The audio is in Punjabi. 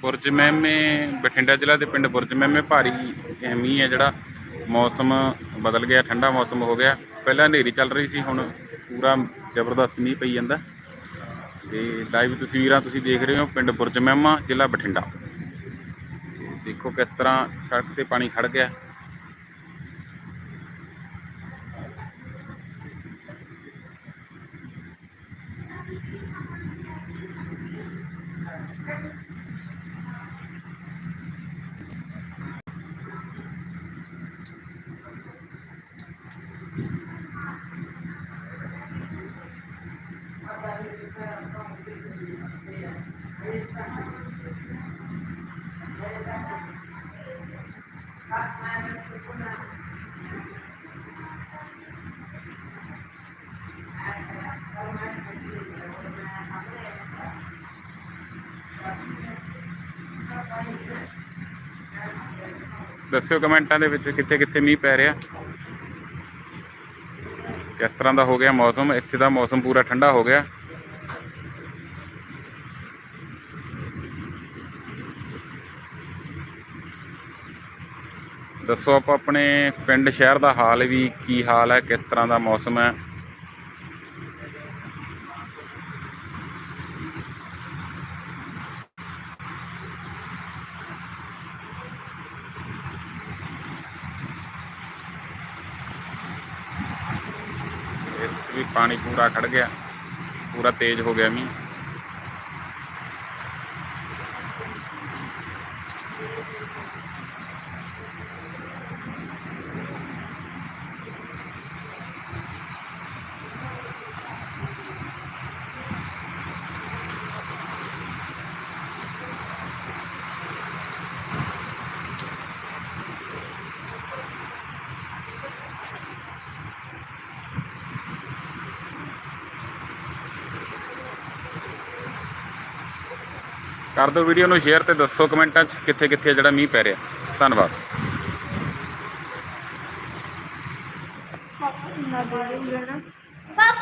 ਬੁਰਜ ਮਹਿਮੇ, ਬਠਿੰਡਾ ਜ਼ਿਲ੍ਹਾ ਦੇ ਪਿੰਡ ਬੁਰਜ ਮਹਿਮੇ, ਭਾਰੀ ਅਹ ਮੀਂਹ ਹੈ ਜਿਹੜਾ। ਮੌਸਮ ਬਦਲ ਗਿਆ, ਠੰਡਾ ਮੌਸਮ ਹੋ ਗਿਆ। ਪਹਿਲਾਂ ਹਨੇਰੀ ਚੱਲ ਰਹੀ ਸੀ, ਹੁਣ ਪੂਰਾ ਜ਼ਬਰਦਸਤ ਮੀਂਹ ਪਈ ਜਾਂਦਾ। ਤੇ ਲਾਈਵ ਤਸਵੀਰਾਂ ਤੁਸੀਂ ਦੇਖ ਰਹੇ ਹੋ, ਪਿੰਡ ਬੁਰਜ ਮਹਿਮਾ, ਜ਼ਿਲ੍ਹਾ ਬਠਿੰਡਾ। ਤੇ ਦੇਖੋ ਕਿਸ ਤਰ੍ਹਾਂ ਸੜਕ ਤੇ ਪਾਣੀ ਖੜ ਗਿਆ। ਦੱਸਿਓ ਕਮੈਂਟਾਂ ਦੇ ਵਿੱਚ ਕਿੱਥੇ ਕਿੱਥੇ ਮੀਂਹ ਪੈ ਰਿਹਾ। ਕਿਸ ਤਰ੍ਹਾਂ ਦਾ ਹੋ ਗਿਆ ਮੌਸਮ? ਇੱਥੇ ਦਾ ਮੌਸਮ ਪੂਰਾ ਠੰਡਾ ਹੋ ਗਿਆ। ਦੱਸੋ ਆਪਾਂ ਆਪਣੇ ਪਿੰਡ ਸ਼ਹਿਰ ਦਾ ਹਾਲ ਵੀ ਕੀ ਹਾਲ ਹੈ, ਕਿਸ ਤਰ੍ਹਾਂ ਦਾ ਮੌਸਮ ਹੈ ਇੱਥੇ ਵੀ ਪਾਣੀ ਪੂਰਾ ਖੜ ਗਿਆ ਪੂਰਾ ਤੇਜ਼ ਹੋ ਗਿਆ ਮੀਂਹ। ਕਰ ਦਿਓ ਵੀਡੀਓ ਨੂੰ ਸ਼ੇਅਰ ਤੇ ਦੱਸੋ ਕਮੈਂਟਾਂ 'ਚ ਕਿੱਥੇ ਕਿੱਥੇ ਜਿਹੜਾ ਮੀਂਹ ਪੈ ਰਿਹਾ। ਧੰਨਵਾਦ। ਪਾਪਾ